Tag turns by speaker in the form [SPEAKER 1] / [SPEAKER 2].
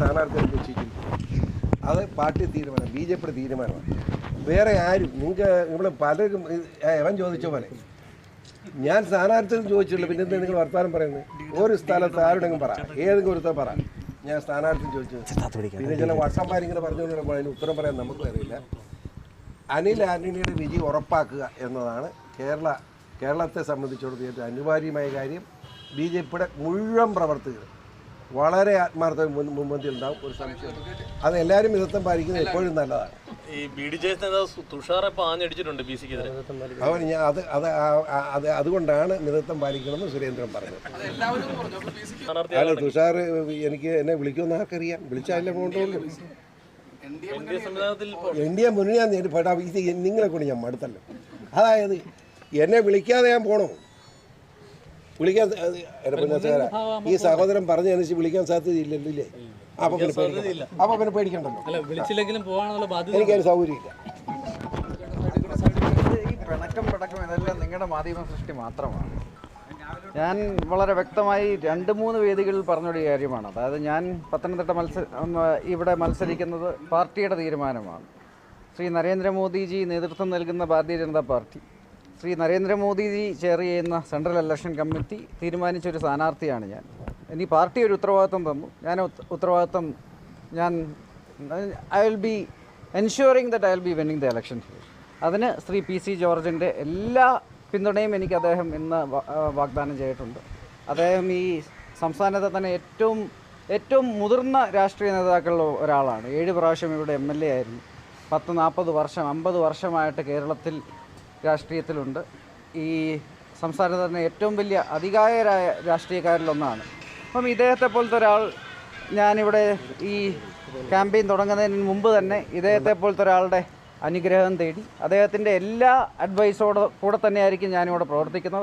[SPEAKER 1] സ്ഥാനാർത്ഥിയെ നിശ്ചയിച്ചിരിക്കും അത് പാർട്ടി തീരുമാനം ബി ജെ പിയുടെ തീരുമാനമാണ്. വേറെ ആരും നിങ്ങൾക്ക് നിങ്ങൾ പലരും എവൻ ചോദിച്ച പോലെ ഞാൻ സ്ഥാനാർത്ഥികൾ ചോദിച്ചില്ല പിന്നെ എന്താ നിങ്ങൾ വർത്തമാനം പറയുന്നത്? ഒരു സ്ഥലത്ത് ആരുടെങ്കിലും പറ ഏതെങ്കിലും ഒരുത്ത പറ. ഞാൻ സ്ഥാനാർത്ഥി ചോദിച്ചു പിന്നെ ചില വാട്സാപ്പാരിങ്ങനെ പറഞ്ഞുകൊണ്ടിരുമ്പോൾ അതിന് ഉത്തരം പറയാൻ നമുക്കും അറിയില്ല. അനിൽ ആന്റണിയുടെ വിജയം ഉറപ്പാക്കുക എന്നതാണ് കേരള കേരളത്തെ സംബന്ധിച്ചിടത്തോളം ഏറ്റവും അനിവാര്യമായ കാര്യം. ബി ജെ പിയുടെ മുഴുവൻ പ്രവർത്തകർ വളരെ ആത്മാർത്ഥ മുൻപന്തിയിൽ ഉണ്ടാവും. ഒരു സംശയം അത് എല്ലാവരും മിതത്വം പാലിക്കുന്നത് എപ്പോഴും നല്ലതാണ്.
[SPEAKER 2] ഈ ബി ഡി ജെ ബി
[SPEAKER 1] അവൻ ഞാൻ അത് അത് അത് അതുകൊണ്ടാണ് മിതത്വം പാലിക്കണമെന്ന് സുരേന്ദ്രൻ പറഞ്ഞത്. അല്ല തുഷാർ എനിക്ക് എന്നെ വിളിക്കുമെന്ന് ആർക്കറിയാം. വിളിച്ചാലേ കൊണ്ടുള്ളൂ
[SPEAKER 2] എൻ ഡി എ
[SPEAKER 1] നേടി പെടാ ഇത് നിങ്ങളെ കൊണ്ട് ഞാൻ മടുത്തല്ലോ. അതായത് എന്നെ വിളിക്കാതെ ഞാൻ പോണോ? വിളിക്കാൻ അത് ഈ സഹോദരൻ പറഞ്ഞു അനുസരിച്ച് വിളിക്കാൻ സാധ്യതയില്ലല്ലോ? ഇല്ലേ അപ്പൊ പിന്നെ പേടിക്കണ്ട. അപ്പൊ പിന്നെ പേടിക്കണ്ടല്ലോ.
[SPEAKER 3] വിളിച്ചില്ലെങ്കിലും
[SPEAKER 1] എനിക്കതിന് സൗകര്യമില്ല.
[SPEAKER 4] ഈ പിണക്കം പിടക്കം ഇതെല്ലാം നിങ്ങളുടെ മാധ്യമ സൃഷ്ടി മാത്രമാണ്. ഞാൻ വളരെ വ്യക്തമായി രണ്ട് മൂന്ന് വേദികളിൽ പറഞ്ഞൊരു കാര്യമാണ്. അതായത് ഞാൻ പത്തനംതിട്ട മത്സര ഇവിടെ മത്സരിക്കുന്നത് പാർട്ടിയുടെ തീരുമാനമാണ്. ശ്രീ നരേന്ദ്രമോദിജി നേതൃത്വം നൽകുന്ന ഭാരതീയ ജനതാ പാർട്ടി. ശ്രീ നരേന്ദ്രമോദിജി ചെയർ ചെയ്യുന്ന സെൻട്രൽ ഇലക്ഷൻ കമ്മിറ്റി തീരുമാനിച്ച ഒരു സ്ഥാനാർത്ഥിയാണ് ഞാൻ. ഇനി പാർട്ടി ഒരു ഉത്തരവാദിത്വം തന്നു. ഞാൻ ഉത്ത- ഉത്തരവാദിത്വം ഞാൻ I will be ensuring that I will be winning the election അതിന് ശ്രീ പി സി ജോർജിന്റെ എല്ലാ പിന്തുണയും എനിക്ക് അദ്ദേഹം ഇന്ന് വാഗ്ദാനം ചെയ്തിട്ടുണ്ട്. അദ്ദേഹം ഈ സംസ്ഥാനത്തെ തന്നെ ഏറ്റവും ഏറ്റവും മുതിർന്ന രാഷ്ട്രീയ നേതാക്കളിൽ ഒരാളാണ്. ഏഴ് പ്രാവശ്യം ഇവിടെ എം എൽ എ ആയിരുന്നു. പത്ത് നാൽപ്പത് വർഷം അമ്പത് വർഷമായിട്ട് കേരളത്തിൽ രാഷ്ട്രീയത്തിലുണ്ട്. ഈ സംസ്ഥാനത്ത് തന്നെ ഏറ്റവും വലിയ അധികായരായ രാഷ്ട്രീയക്കാരിലൊന്നാണ്. അപ്പം ഇദ്ദേഹത്തെ പോലത്തെ ഒരാൾ ഞാനിവിടെ ഈ ക്യാമ്പയിൻ തുടങ്ങുന്നതിന് മുമ്പ് തന്നെ ഇദ്ദേഹത്തെ പോലത്തെ ഒരാളുടെ അനുഗ്രഹം തേടി അദ്ദേഹത്തിന്റെ എല്ലാ അഡ്വൈസോട് കൂടെ തന്നെയായിരിക്കും ഞാനിവിടെ പ്രവർത്തിക്കുന്നത്.